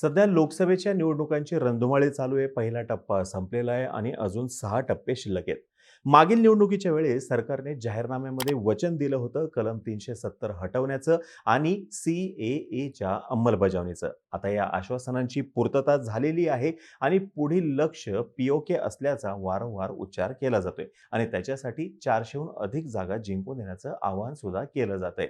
सध्या लोकसभेच्या निवडणुकांची रणधुमाळी चालू आहे. पहिला टप्पा संपलेला आहे आणि अजून सहा टप्पे शिल्लक आहेत. मागील निवडणुकीच्या वेळेस सरकारने जाहीरनाम्यामध्ये वचन दिलं होतं कलम तीनशे सत्तर हटवण्याचं आणि सी ए एच्या अंमलबजावणीचं. आता या आश्वासनांची पूर्तता झालेली आहे आणि पुढील लक्ष पीओके असल्याचा वारंवार उच्चार केला जातोय आणि त्याच्यासाठी चारशेहून अधिक जागा जिंकून देण्याचं आवाहन सुद्धा केलं जात आहे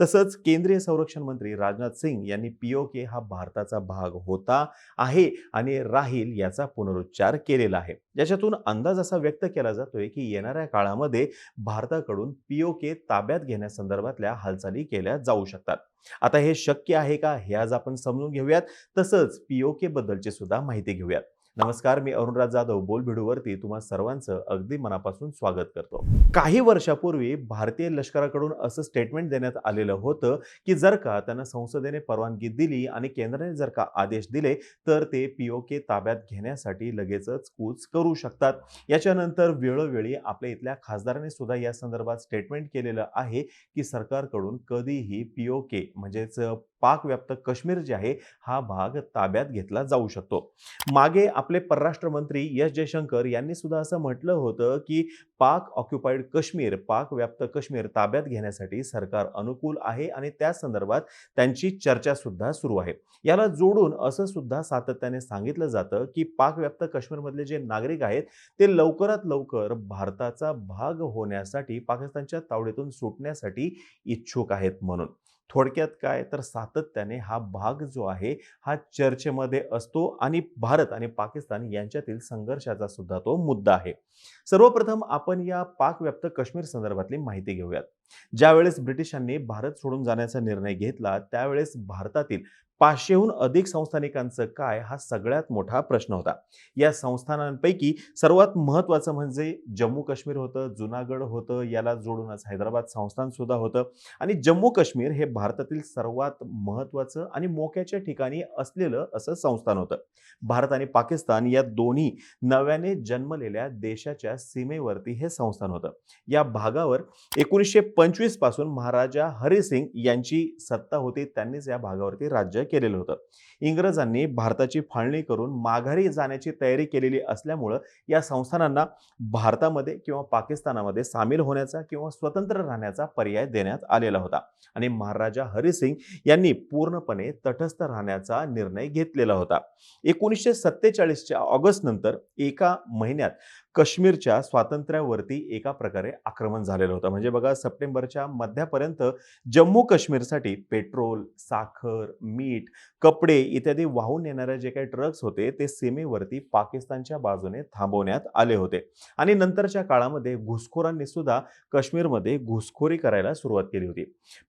तसंच केंद्रीय संरक्षण मंत्री राजनाथ सिंग यांनी पीओके हा भारताचा भाग होता आहे आणि राहील याचा पुनरुच्चार केलेला आहे. याच्यातून अंदाज असा व्यक्त केला जातोय की येणाऱ्या काळामध्ये भारताकडून पीओके ताब्यात घेण्यासंदर्भातल्या हालचाली केल्या जाऊ शकतात. आता हे शक्य आहे का हे आज आपण समजून घेऊयात. तसंच पीओके बद्दलची सुद्धा माहिती घेऊयात. नमस्कार मी अरुणराज जाधव बोलभिडूवरती तुम्हा सर्वांचं अगदी मनापासून स्वागत करतो. काही वर्षापूर्वी भारतीय लष्कराकडून असं स्टेटमेंट देण्यात आलेलं होतं की जर का त्यांना संसदेने परवानगी दिली आणि केंद्राने जर का आदेश दिले तर ते पीओके ताब्यात घेण्यासाठी लगेचच कूच करू शकतात. याच्यानंतर वेळोवेळी आपल्या इथल्या खासदारांनी सुद्धा या संदर्भात स्टेटमेंट केलेलं आहे की सरकारकडून कधीही पीओके म्हणजेच पाकव्याप्त काश्मीर जे आहे हा भाग ताब्यात घेतला जाऊ शकतो. मागे आपले परराष्ट्र मंत्री एस जयशंकर यांनी सुद्धा असं म्हटलं होतं की पाक ऑक्युपाईड काश्मीर पाक व्याप्त काश्मीर ताब्यात घेण्यासाठी सरकार अनुकूल आहे आणि त्या संदर्भात त्यांची चर्चा सुद्धा सुरू आहे. याला जोडून असं सुद्धा सातत्याने सांगितलं जातं की पाक व्याप्त काश्मीरमधले जे नागरिक आहेत ते लवकरात लवकर भारताचा भाग होण्यासाठी पाकिस्तानच्या तावडीतून सुटण्यासाठी इच्छुक आहेत म्हणून. थोडक्यात काय तर सातत्याने हा भाग जो आहे हा चर्चेमध्ये असतो आणि भारत आणि पाकिस्तान पाकिस्तान यांच्यातील संघर्षाचा सुद्धा तो मुद्दा आहे. सर्वप्रथम आपण या पाकव्याप्त काश्मीर संदर्भातली माहिती घेऊयात. ज्यावेळेस ब्रिटिशांनी भारत सोडून जाण्याचा निर्णय घेतला त्यावेळेस भारतातील पाचशेहून अधिक संस्थानिकांचं काय हा सगळ्यात मोठा प्रश्न होता. या संस्थानांपैकी सर्वात महत्त्वाचं म्हणजे जम्मू काश्मीर होतं जुनागड होतं याला जोडूनच हैदराबाद संस्थान सुद्धा होतं आणि जम्मू काश्मीर हे भारतातील सर्वात महत्त्वाचं आणि मोक्याच्या ठिकाणी असलेलं असं संस्थान होतं. भारत आणि पाकिस्तान या दोन्ही नव्याने जन्मलेल्या देशाच्या सीमेवरती हे संस्थान होतं. या भागावर एकोणीसशे पंचवीसपासून महाराजा हरिसिंग यांची सत्ता होती. त्यांनीच या भागावरती राज्य केलेलं होतं. इंग्रजांनी भारताची फाळणी करून माघारी जाण्याची तयारी केलेली असल्यामुळं या संस्थानांना भारतामध्ये किंवा पाकिस्तानामध्ये सामील होण्याचा किंवा स्वतंत्र राहण्याचा पर्याय देण्यात आलेला होता. आणि महाराजा हरिसिंग यांनी पूर्णपणे तटस्थ राहण्याचा निर्णय घेतलेला होता. एकोणीसशे सत्तेचाळीसच्या ऑगस्ट नंतर एका महिन्यात काश्मीरच्या स्वातंत्र्यावरती एका प्रकारे आक्रमण झालेलं होतं. म्हणजे बघा सप्टेंबरच्या मध्यापर्यंत जम्मू काश्मीरसाठी पेट्रोल साखर मीठ कपडे इत्यादी वाहून येणारे जे काही ट्रक्स होते ते सीमेवरती पाकिस्तानच्या बाजूने थांबवण्यात आले होते. आणि नंतरच्या काळामध्ये घुसखोरांनी सुद्धा काश्मीरमध्ये घुसखोरी करायला सुरुवात केली होती.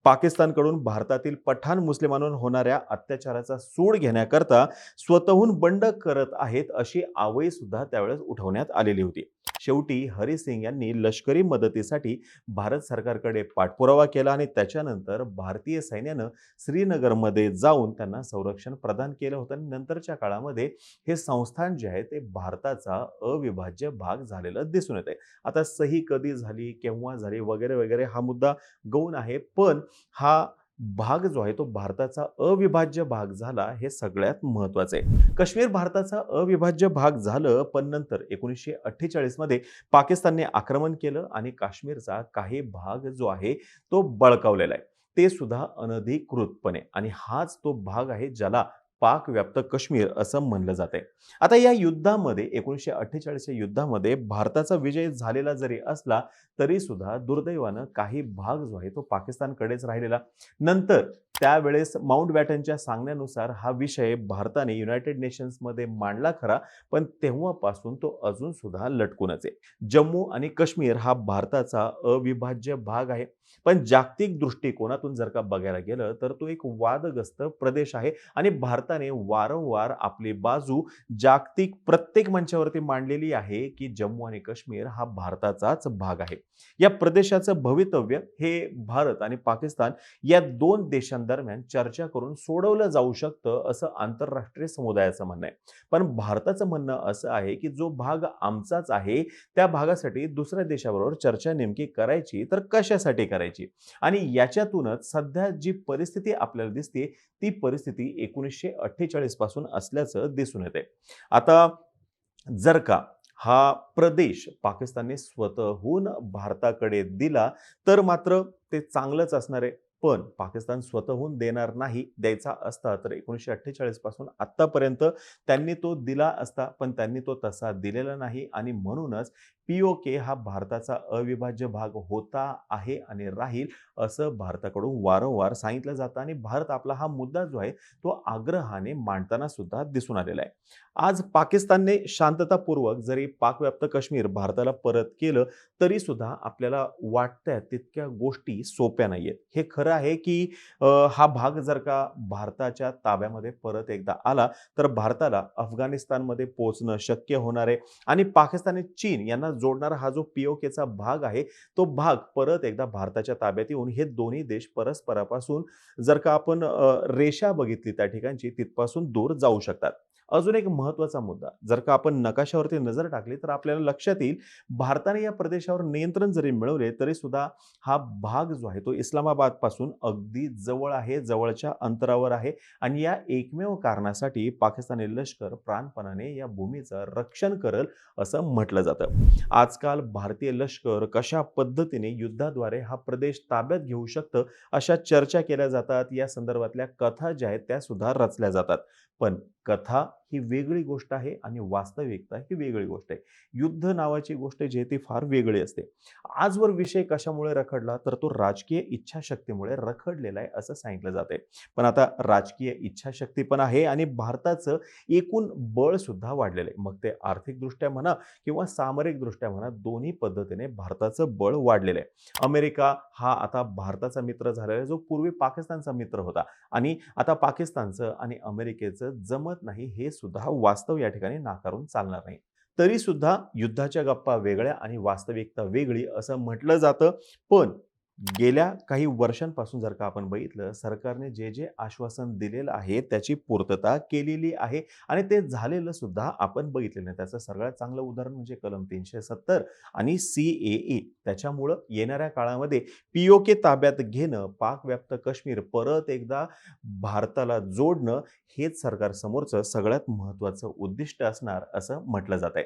पाकिस्तानकडून भारतातील पठाण मुस्लिमांवर होणाऱ्या अत्याचाराचा सूड घेण्याकरता स्वतःहून बंड करत आहेत अशी आवई सुद्धा त्यावेळेस उठवण्यात आलेली होती. शेवटी हरिसिंग यांनी लष्करी मदतीसाठी भारत सरकारकडे पाठपुरावा केला आणि त्याच्यानंतर भारतीय सैन्यानं श्रीनगरमध्ये जाऊन त्यांना संरक्षण प्रदान केलं होतं. आणि नंतरच्या काळामध्ये हे संस्थान जे आहे ते भारताचा अविभाज्य भाग झालेलं दिसून येत आहे आता सही कधी झाली केव्हा झाली वगैरे वगैरे हा मुद्दा गौण आहे. पण हा भाग जो आहे तो भारताचा अविभाज्य भाग झाला हे सगळ्यात महत्वाचं आहे. काश्मीर भारताचा अविभाज्य भाग झालं पण नंतर एकोणीसशे अठ्ठेचाळीसमध्ये पाकिस्तानने आक्रमण केलं आणि काश्मीरचा काही भाग जो आहे तो बळकावलेला आहे. ते सुद्धा अनधिकृतपणे आणि हाच तो भाग आहे ज्याला पाक व्याप्त काश्मीर असं म्हणलं जाते आता या युद्धामध्ये एकोणीसशे अठ्ठेचाळीसच्या युद्धामध्ये भारताचा विजय झालेला जरी असला तरी सुद्धा दुर्दैवानं काही भाग जो आहे तो पाकिस्तानकडेच राहिलेला. नंतर त्यावेळेस माउंट बॅटनच्या सांगण्यानुसार हा विषय भारताने युनायटेड नेशन्समध्ये मांडला खरा पण तेव्हापासून तो अजून सुद्धा लटकूनच आहे. जम्मू आणि काश्मीर हा भारताचा अविभाज्य भाग आहे. पण जागतिक दृष्टिकोनातून जर का बघायला गेलं तर तो एक वादग्रस्त प्रदेश आहे आणि भारताने वारंवार आपली बाजू जागतिक प्रत्येक मंचावरती मांडलेली आहे की जम्मू आणि काश्मीर हा भारताचाच भाग आहे. या प्रदेशाचं भवितव्य हे भारत आणि पाकिस्तान या दोन देशांदरम्यान दरम्यान चर्चा करून सोडवलं जाऊ शकतं असं आंतरराष्ट्रीय समुदायाचं म्हणणं आहे. पण भारताचं म्हणणं असं आहे की जो भाग आमचाच आहे त्या भागासाठी दुसऱ्या देशाबरोबर चर्चा नेमकी करायची तर कशासाठी करायची? आणि याच्यातूनच सध्या जी परिस्थिती आपल्याला दिसते ती परिस्थिती एकोणीसशे अठ्ठेचाळीसपासून असल्याचं दिसून येते आता जर का हा प्रदेश पाकिस्तानने स्वतःहून भारताकडे दिला तर मात्र ते चांगलंच असणार आहे. पण पाकिस्तान स्वतःहून देणार नाही द्यायचा असता तर एकोणीसशे अठ्ठेचाळीसपासून आत्तापर्यंत त्यांनी तो दिला असता पण त्यांनी तो तसा दिलेला नाही आणि म्हणूनच पी हा भारताचा अविभाज्य भाग होता आहे आणि राहील असं भारताकडून वारंवार सांगितलं जातं आणि भारत आपला हा मुद्दा जो आहे तो आग्रहाने मांडताना सुद्धा दिसून आलेला आहे. आज पाकिस्तानने शांततापूर्वक जरी पाकव्याप्त काश्मीर भारताला परत केलं तरी सुद्धा आपल्याला वाटत्या तितक्या गोष्टी सोप्या नाही आहेत हे खरं आहे की हा भाग जर का भारताच्या ताब्यामध्ये परत एकदा आला तर भारताला अफगाणिस्तानमध्ये पोहोचणं शक्य होणार आहे. आणि पाकिस्तान आणि चीन यांना जोडणारा हा जो पीओकेचा भाग आहे तो भाग परत एकदा भारताच्या ताब्यात येऊन हे दोन्ही देश परस्परापासून जर का आपण रेषा बघितली त्या ठिकाणची तिथपासून दूर जाऊ शकतात. अजून एक महत्त्वाचा मुद्दा. जर का आपण नकाशावरती नजर टाकली तर आपल्याला लक्षात येईल भारताने या प्रदेशावर नियंत्रण जरी मिळवले तरी सुद्धा हा भाग जो आहे तो इस्लामाबादपासून अगदी जवळ आहे जवळच्या अंतरावर आहे. आणि या एकमेव कारणासाठी पाकिस्तानी लष्कर प्राणपणाने या भूमीचं रक्षण करल असं म्हटलं जातं. आजकाल भारतीय लष्कर कशा पद्धतीने युद्धाद्वारे हा प्रदेश ताब्यात घेऊ शकतं अशा चर्चा केल्या जातात. या संदर्भातल्या कथा ज्या आहेत त्या सुद्धा रचल्या जातात. पण कथा ही वेगळी गोष्ट आहे आणि वास्तविकता ही वेगळी गोष्ट आहे. युद्ध नावाची गोष्ट जी आहे ती फार वेगळी असते. आजवर विषय कशामुळे रखडला? तर तो राजकीय इच्छाशक्तीमुळे रखडलेला आहे असं सांगितलं जाते पण आता राजकीय इच्छाशक्ती पण आहे आणि भारताचं एकूण बळ सुद्धा वाढलेलं आहे. मग ते आर्थिकदृष्ट्या म्हणा किंवा सामरिकदृष्ट्या म्हणा दोन्ही पद्धतीने भारताचं बळ वाढलेलं आहे. अमेरिका हा आता भारताचा मित्र झालेला आहे जो पूर्वी पाकिस्तानचा मित्र होता. आणि आता पाकिस्तानचं आणि अमेरिकेचं जमत नाही हे सुद्धा वास्तव या ठिकाणी नाकारून चालणार नाही. तरी सुद्धा युद्धाच्या गप्पा वेगळ्या आणि वास्तविकता वेगळी असं म्हटलं जातं. पण गेल्या काही वर्षांपासून जर का आपण बघितलं सरकारने जे जे आश्वासन दिलेलं आहे त्याची पूर्तता केलेली आहे आणि ते झालेलं सुद्धा आपण बघितलेलं नाही त्याचं सगळ्यात चांगलं उदाहरण म्हणजे कलम तीनशे सत्तर आणि सी ए ए त्याच्यामुळं येणाऱ्या काळामध्ये पी ओ के ताब्यात घेणं पाकव्याप्त काश्मीर परत एकदा भारताला जोडणं हेच सरकारसमोरचं सगळ्यात महत्त्वाचं उद्दिष्ट असणार असं म्हटलं जात आहे